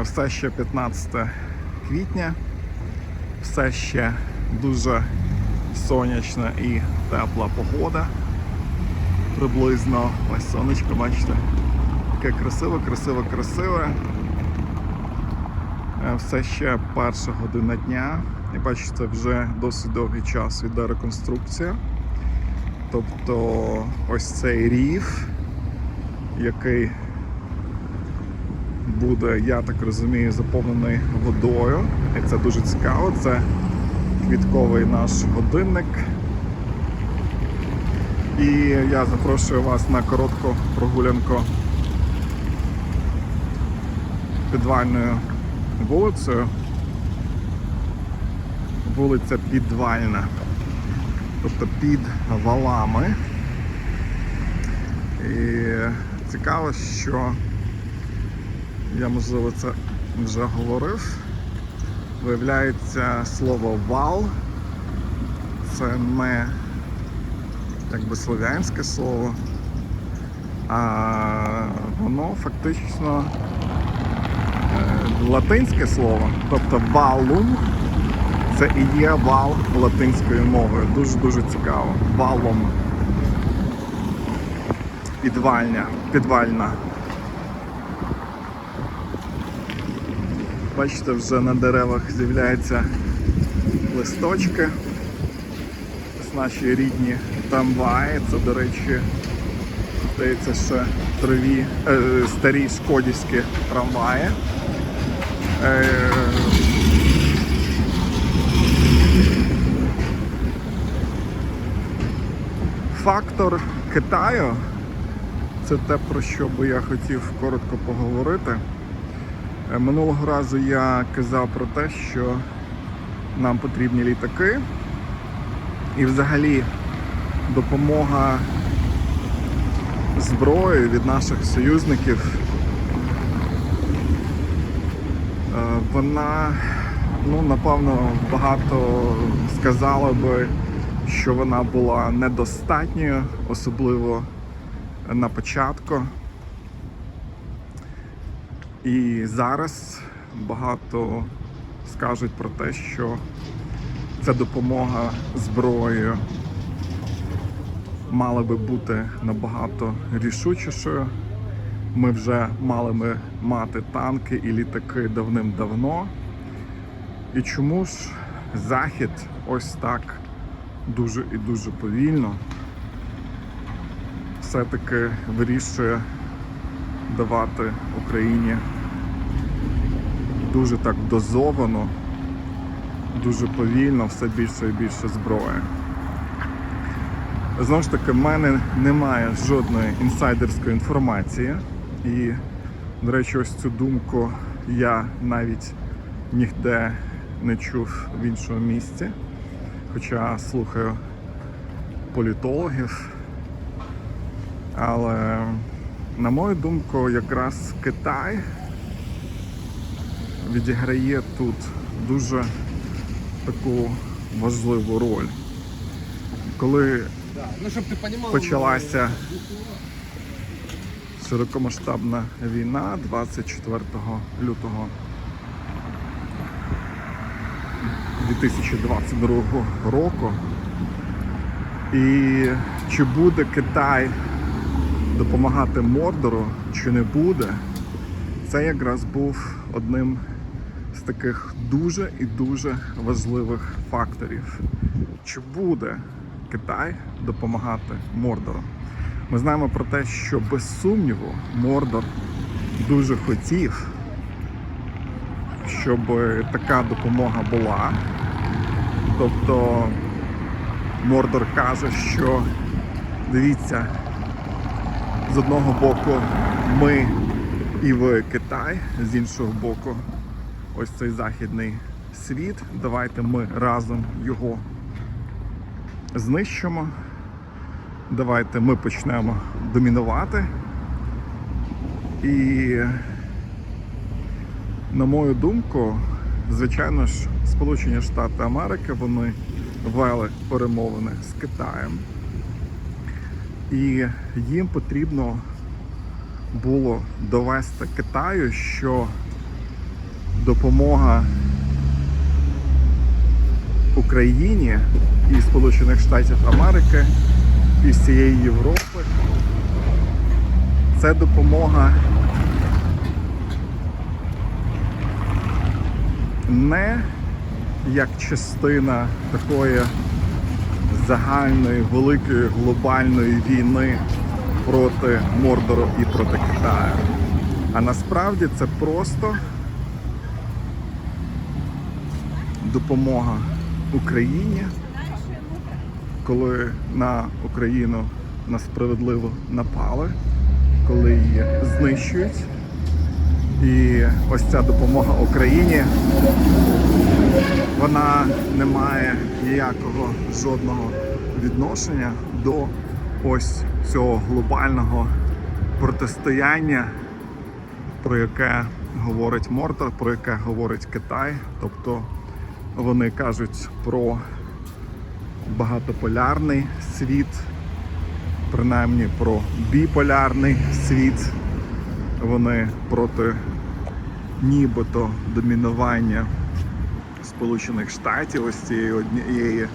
Все ще 15 квітня, все ще дуже сонячна і тепла погода. Приблизно ось сонечко, бачите, таке красиве, красиве, красиве. Е, Все ще перша година дня. І бачите, вже досить довгий час іде реконструкція. Тобто ось цей рів, який буде, я так розумію, заповнений водою. І це дуже цікаво. Це квітковий наш годинник. І я запрошую вас на коротку прогулянку підвальною вулицею. Вулиця Підвальна. Тобто під валами. І цікаво, що я можливо це вже говорив. Виявляється слово вал. Це не якби слов'янське слово, а воно фактично е, латинське слово, тобто валум це і є вал латинською мовою. Дуже-дуже цікаво. Валом. Підвальня. Підвальна. Бачите, вже на деревах з'являються листочки. Ось наші рідні трамваї. Це, до речі, здається, ще траві, е, старі шкодівські трамваї. Е, фактор Китаю це те, про що би я хотів коротко поговорити. Е, Минулого разу я казав про те, що нам потрібні літаки, і взагалі допомога зброєю від наших союзників. е, Вона, ну, напевно, багато сказали би, що вона була недостатньою, особливо на початку. І зараз багато скажуть про те, що ця допомога зброєю мала би бути набагато рішучішою. Ми вже мали би мати танки і літаки давним-давно. І чому ж Захід ось так дуже і дуже повільно все-таки вирішує давати Україні дуже так дозовано, дуже повільно, все більше і більше зброї. Знову ж таки, в мене немає жодної інсайдерської інформації. І, до речі, ось цю думку я навіть ніде не чув в іншому місці. Хоча слухаю політологів. Але, на мою думку, якраз Китай відіграє тут дуже таку важливу роль. Коли Ну, почалася широкомасштабна війна 24 лютого 2022 року. І чи буде Китай допомагати Мордору, чи не буде, це якраз був одним з таких дуже і дуже важливих факторів. Чи буде Китай допомагати Мордору? Ми знаємо про те, що без сумніву Мордор дуже хотів, щоб така допомога була. Тобто Мордор каже, що дивіться, з одного боку ми і ви Китай, з іншого боку, ось цей західний світ. Давайте ми разом його знищимо. Давайте ми почнемо домінувати. І, на мою думку, звичайно ж, Сполучені Штати Америки вони вели перемовини з Китаєм. І їм потрібно було довести Китаю, що допомога Україні і Сполучених Штатів Америки і всієї Європи. Це допомога не як частина такої загальної великої глобальної війни проти Мордору і проти Китаю. А насправді це просто допомога Україні, коли на Україну насправедливо напали, коли її знищують. І ось ця допомога Україні вона не має ніякого жодного відношення до ось цього глобального протистояння, про яке говорить Мортар, про яке говорить Китай. Тобто вони кажуть про багатополярний світ, принаймні про біполярний світ. Вони проти нібито домінування Сполучених Штатів, ось цієї однієї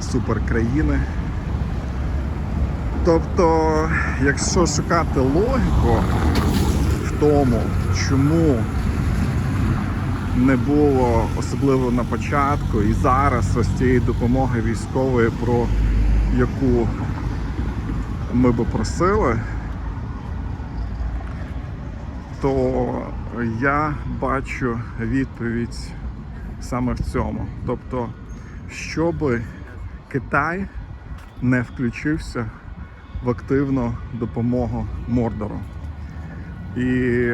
суперкраїни. Тобто, якщо шукати логіку в тому, чому не було особливо на початку і зараз ось цієї допомоги військової, про яку ми би просили, то я бачу відповідь саме в цьому. Тобто, щоб Китай не включився в активну допомогу Мордору. І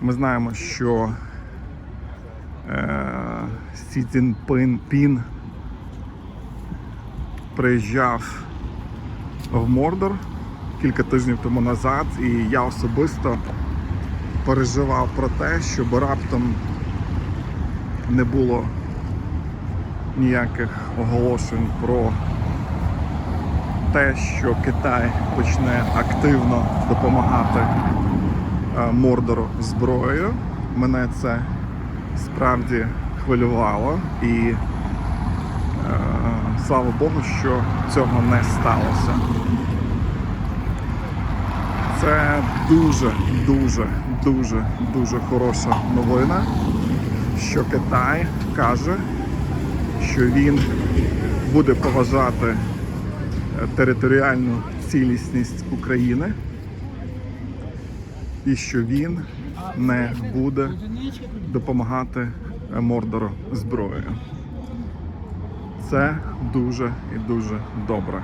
ми знаємо, що е, Сі Цзіньпин Пін приїжджав в Мордор кілька тижнів тому назад, і я особисто переживав про те, щоб раптом не було ніяких оголошень про те, що Китай почне активно допомагати е, Мордору зброєю. Мене це справді хвилювало і е, слава Богу, що цього не сталося. Це дуже, дуже, дуже, дуже хороша новина, що Китай каже, що він буде поважати е, територіальну цілісність України і що він не буде допомагати е, Мордору зброєю. Це дуже і дуже добре.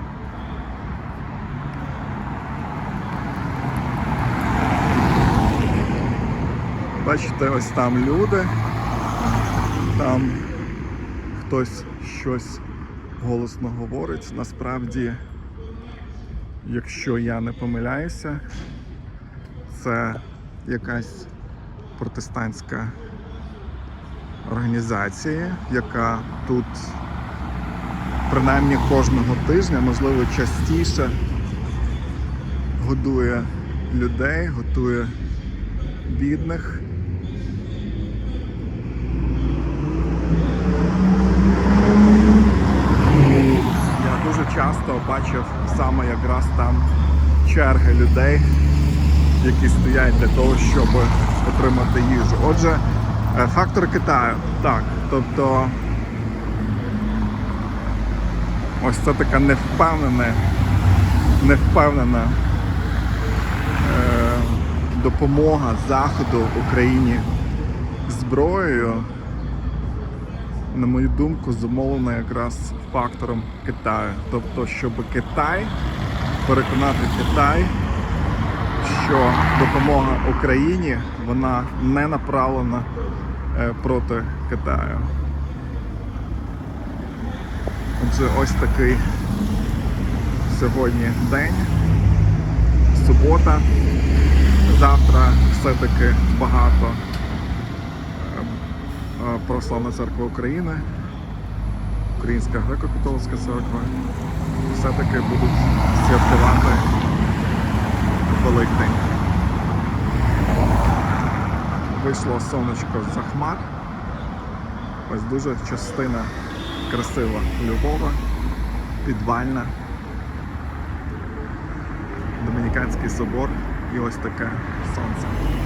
Бачите, ось там люди, там хтось щось голосно говорить. Насправді, якщо я не помиляюся, це якась протестантська організація, яка тут принаймні кожного тижня, можливо, частіше годує людей, готує бідних. Я дуже часто бачив саме якраз там черги людей, які стоять для того, щоб отримати їжу. Отже, е, фактор Китаю. Так, тобто ось це така невпевнена, невпевнена е, допомога Заходу Україні зброєю, на мою думку, зумовлена якраз фактором Китаю. Тобто, щоб Китай переконати Китай, що допомога Україні вона не направлена е, проти Китаю. Отже, ось такий сьогодні день, субота. Завтра все-таки багато Православна церква України, Українська греко-католицька церква все-таки будуть святкувати Великдень. вийшло сонечко за хмар. Ось дуже частина красива Львова, підвальна. Домініканський собор і ось таке сонце.